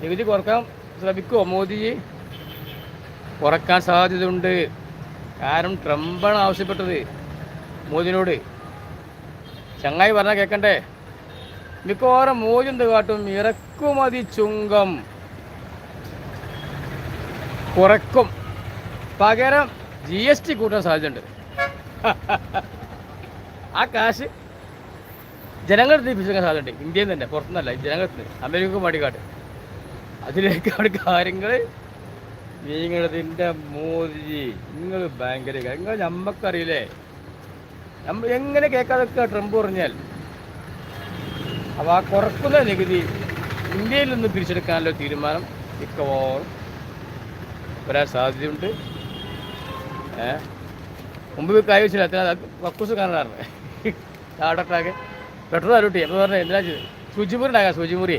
നികുതി കുറയ്ക്കാൻ ശ്രമിക്കുമോ മോദിജി കുറയ്ക്കാൻ സാധ്യതയുണ്ട്. കാരണം ട്രംപാണ് ആവശ്യപ്പെട്ടത് മോദിനോട്. ചങ്ങായി പറഞ്ഞാൽ കേൾക്കണ്ടേ മിക്കവാറും മോദി എന്ത് കാട്ടും? ഇറക്കുമതി ചുങ്കം. കുറക്കും. പകരം ജി എസ് ടി കൂട്ടാൻ സാധ്യതയുണ്ട്. ആ കാശ് ജനങ്ങൾ തിരിപ്പിച്ചെടുക്കാൻ സാധ്യതയുണ്ട്. ഇന്ത്യയിൽ നിന്ന് തന്നെ പുറത്തുനിന്നല്ല ജനങ്ങൾക്ക് അമേരിക്കക്ക് മടിക്കാട്ട് അവിടെ കാര്യങ്ങൾ നിങ്ങളതിന്റെ മോദി നിങ്ങൾ ഭയങ്കര നിങ്ങൾ നമ്മക്കറിയില്ലേ നമ്മൾ എങ്ങനെ കേൾക്കാതൊക്കെ ട്രംപ് പറഞ്ഞാൽ. അപ്പോൾ ആ കുറക്കുന്ന നികുതി ഇന്ത്യയിൽ നിന്ന് പിരിച്ചെടുക്കാനുള്ള തീരുമാനം മിക്കവാറും വരാൻ സാധ്യതയുണ്ട്. ഏ? മുമ്പ് കൈവച്ചില്ല കക്കൂസ് കാണാറുണ്ട് ചാടട്ടാകെ പെട്രോൾ അരുട്ടി അപ്പോൾ പറഞ്ഞു എന്തിനാ ചെയ്ത് ശുചിമുറി ഉണ്ടാക്കാം ശുചിമുറി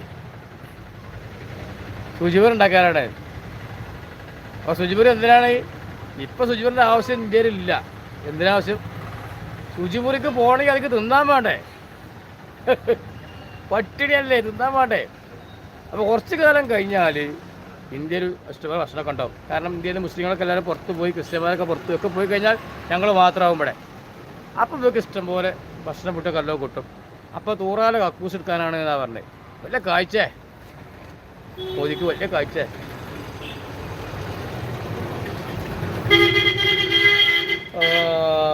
ശുചിമുറി ഉണ്ടാക്കാനാണ് അപ്പോൾ ശുചിമുറി എന്തിനാണ്? ഇപ്പോൾ ശുചിമുറിന്റെ ആവശ്യം ഇന്ത്യയിലില്ല. എന്തിനാവശ്യം? ശുചിമുറിക്ക് പോകണമെങ്കിൽ അതിക്ക് തിന്നാൻ വേണ്ടേ? പട്ടിണിയല്ലേ തിന്നാൻ വേണ്ടേ? അപ്പോൾ കുറച്ച് കാലം കഴിഞ്ഞാൽ ഇന്ത്യയിൽ ഇഷ്ടമായ ഭക്ഷണമൊക്കെ ഉണ്ടാവും. കാരണം ഇന്ത്യയിലെ മുസ്ലിങ്ങളൊക്കെ എല്ലാവരും പുറത്ത് പോയി ക്രിസ്ത്യന്മാരൊക്കെ പുറത്ത് ഒക്കെ പോയി കഴിഞ്ഞാൽ ഞങ്ങൾ മാത്രമാവും ഇവിടെ. അപ്പം ഇവർക്ക് ഇഷ്ടംപോലെ ഭക്ഷണം വിട്ടൊക്കെ എല്ലാം കിട്ടും. അപ്പോൾ തൂറാല കക്കൂസ് എടുക്കാനാണ് എന്നാ പറഞ്ഞത് വല്ല കാഴ്ച? മോദിക്ക് വലിയ കാഴ്ച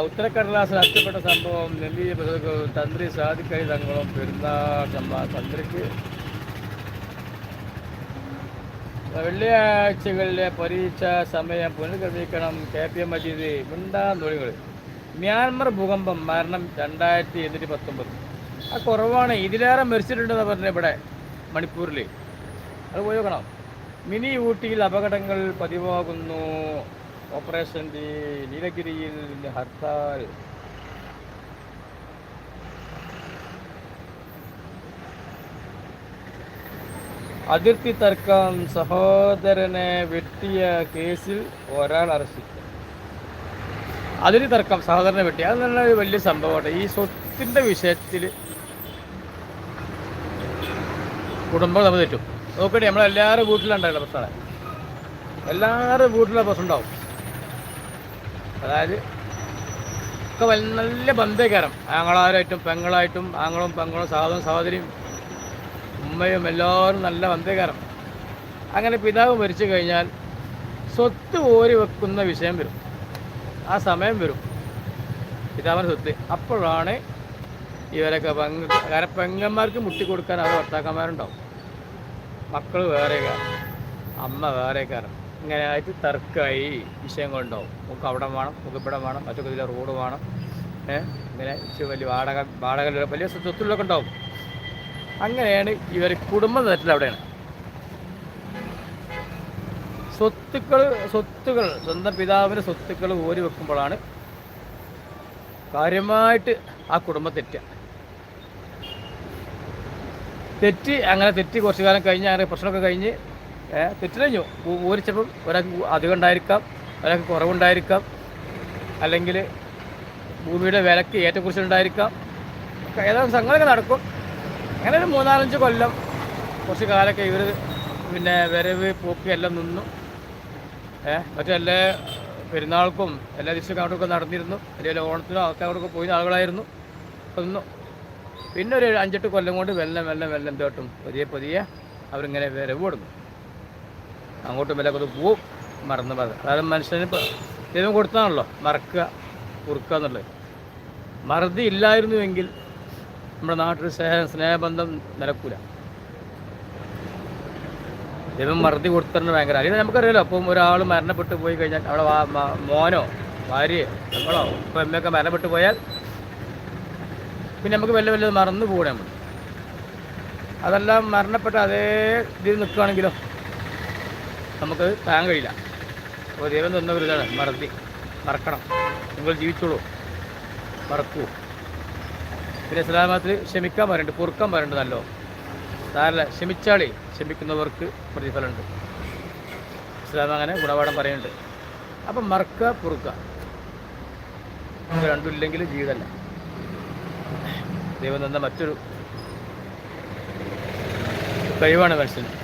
ഉത്തരക്കടലാസ് നഷ്ടപ്പെട്ട സംഭവം നെല്ലി തന്ത്രി സാധിക്കൈ തങ്ങളും പെരുന്നാൾ തന്ത്രിക്ക് വെള്ളിയാഴ്ചകളിലെ പരീക്ഷ സമയം പുനഃക്രമീകരണം കെ പി എം മജീദ് മിണ്ടാൻ തൊഴിലുകൾ മ്യാൻമർ ഭൂകമ്പം മരണം രണ്ടായിരത്തി എണ്ണൂറ്റി പത്തൊമ്പത്. ആ കുറവാണ്. ഇതിലേറെ മരിച്ചിട്ടുണ്ടെന്ന് പറഞ്ഞു ഇവിടെ മണിപ്പൂരിൽ അത് പോയി മിനി ഊട്ടിയിൽ അപകടങ്ങൾ പതിവാകുന്നു. ഓപ്പറേഷൻ ഡി നീലഗിരിയിൽ ഹർത്താൽ. അതിർത്തി തർക്കം സഹോദരനെ വെട്ടിയ കേസിൽ ഒരാൾ അറസ്റ്റ് അതിർത്തി തർക്കം സഹോദരനെ വെട്ടി അത് നല്ല ഒരു വലിയ സംഭവമാണ്. ഈ സ്വത്തിന്റെ വിഷയത്തിൽ കുടുംബം നമ്മൾ തെറ്റും. നോക്കട്ടെ നമ്മളെല്ലാവരും വീട്ടിലുണ്ടായിരുന്ന പ്രശ്നമാണ് എല്ലാവരും വീട്ടിലെ ഉണ്ടാവും. അതായത് ഒക്കെ നല്ല ബന്ധക്കാരം. ആങ്ങളാരായിട്ടും പെങ്ങളായിട്ടും ആങ്ങളും പെങ്ങളും സഹോദരനും സഹോദരിയും ഉമ്മയും എല്ലാവരും നല്ല ബന്ധക്കാരം. അങ്ങനെ പിതാവ് മരിച്ചു കഴിഞ്ഞാൽ സ്വത്ത് ഓരി വെക്കുന്ന വിഷയം വരും. ആ സമയം വരും. പിതാവിന്റെ സ്വത്ത്. അപ്പോഴാണ് ഇവരൊക്കെ പങ്ക് കാരണം പെങ്ങന്മാർക്ക് മുട്ടിക്കൊടുക്കാൻ അവർ ഭർത്താക്കന്മാരുണ്ടാവും. മക്കൾ വേറെ അമ്മ വേറെ കാരണം ഇങ്ങനെ ആയിട്ട് തർക്കമായി വിഷയം കൊണ്ടോ നമുക്ക് അവിടെ വേണം നമുക്ക് ഇവിടെ വേണം മറ്റൊക്കെ ഇതിലെ റോഡ് വേണം. ഇങ്ങനെ വലിയ വാടക വാടക വലിയ സ്വത്തുള്ളൊക്കെ ഉണ്ടാവും. അങ്ങനെയാണ് ഇവർ കുടുംബം തെറ്റിൽ അവിടെയാണ്. സ്വത്തുക്കൾ സ്വത്തുകൾ സ്വന്തം പിതാവിന്റെ സ്വത്തുക്കൾ ഓരി വെക്കുമ്പോഴാണ് കാര്യമായിട്ട് ആ കുടുംബം തെറ്റുക. തെറ്റി അങ്ങനെ തെറ്റ് കുറച്ച് കാലം കഴിഞ്ഞ് അങ്ങനെ പ്രശ്നമൊക്കെ കഴിഞ്ഞ് തെറ്റിലഞ്ഞു. ഊരിച്ചപ്പം ഒരാൾക്ക് അധികം ഉണ്ടായിരിക്കാം ഒരാൾക്ക് കുറവുണ്ടായിരിക്കാം അല്ലെങ്കിൽ ഭൂമിയുടെ വിലക്ക് ഏറ്റക്കുറിച്ചുണ്ടായിരിക്കാം ഒക്കെ സംഘങ്ങളൊക്കെ നടക്കും. അങ്ങനെ ഒരു മൂന്നാലഞ്ച് കൊല്ലം കുറച്ച് കാലമൊക്കെ ഇവർ പിന്നെ വരവ് പോക്ക് എല്ലാം നിന്നു. മറ്റെല്ലാ പെരുന്നാൾക്കും എല്ലാ ദിവസവും അവിടെയൊക്കെ നടന്നിരുന്നു. അല്ലെങ്കിൽ ഓണത്തിനും അവിടെയൊക്കെ പോയി ആളുകളായിരുന്നു. നിന്നു. പിന്നെ ഒരു അഞ്ചെട്ട് കൊല്ലം കൊണ്ട് വെല്ലം വെല്ലം വെല്ലം തോട്ടും പതിയെ പതിയെ അവരിങ്ങനെ വരവ് കൊടുക്കും. അങ്ങോട്ടും വില കൊടുത്ത് പോവും. മറന്ന് മറന്ന് അതായത് മനുഷ്യന് ദൈവം കൊടുത്താണല്ലോ മറക്കുക കുറുക്കുക എന്നുള്ളത്. മറുതി ഇല്ലായിരുന്നുവെങ്കിൽ നമ്മുടെ നാട്ടിൽ സ്നേഹ സ്നേഹബന്ധം നിലക്കൂല. ദൈവം മറുതി കൊടുത്തിട്ടുണ്ട് ഭയങ്കര അല്ലെങ്കിൽ നമുക്കറിയാലോ. അപ്പം ഒരാൾ മരണപ്പെട്ടു പോയി കഴിഞ്ഞാൽ അവിടെ മോനോ ഭാര്യയോ നമ്മളോ ഇപ്പം എമ്മയൊക്കെ മരണപ്പെട്ടു പോയാൽ പിന്നെ നമുക്ക് വല്ല വല്ലത് മറന്നു പോകണേ നമ്മൾ. അതെല്ലാം മരണപ്പെട്ട അതേ ഇതിൽ നിൽക്കുകയാണെങ്കിലോ നമുക്ക് താങ്ങാൻ കഴിയില്ല. അപ്പോൾ ദൈവം തന്ന ഒരു ഇതാണ് മറക്കണം. നിങ്ങൾ ജീവിച്ചോളൂ മറക്കൂ. പിന്നെ ഇസ്ലാമത്തിൽ ക്ഷമിക്കാൻ പറയുന്നുണ്ട് പൊറുക്കാൻ പറയുന്നുണ്ട് നല്ലോ. സാരല്ല ക്ഷമിച്ചാളി ക്ഷമിക്കുന്നവർക്ക് പ്രതിഫലമുണ്ട്. ഇസ്ലാം അങ്ങനെ ഗുണപാഠം പറയുന്നുണ്ട്. അപ്പം മറക്കുക പൊറുക്കുക. രണ്ടുമില്ലെങ്കിൽ ജീവിതമല്ല. ദൈവം തന്ന മറ്റൊരു കഴിവാണ് മനുഷ്യന്.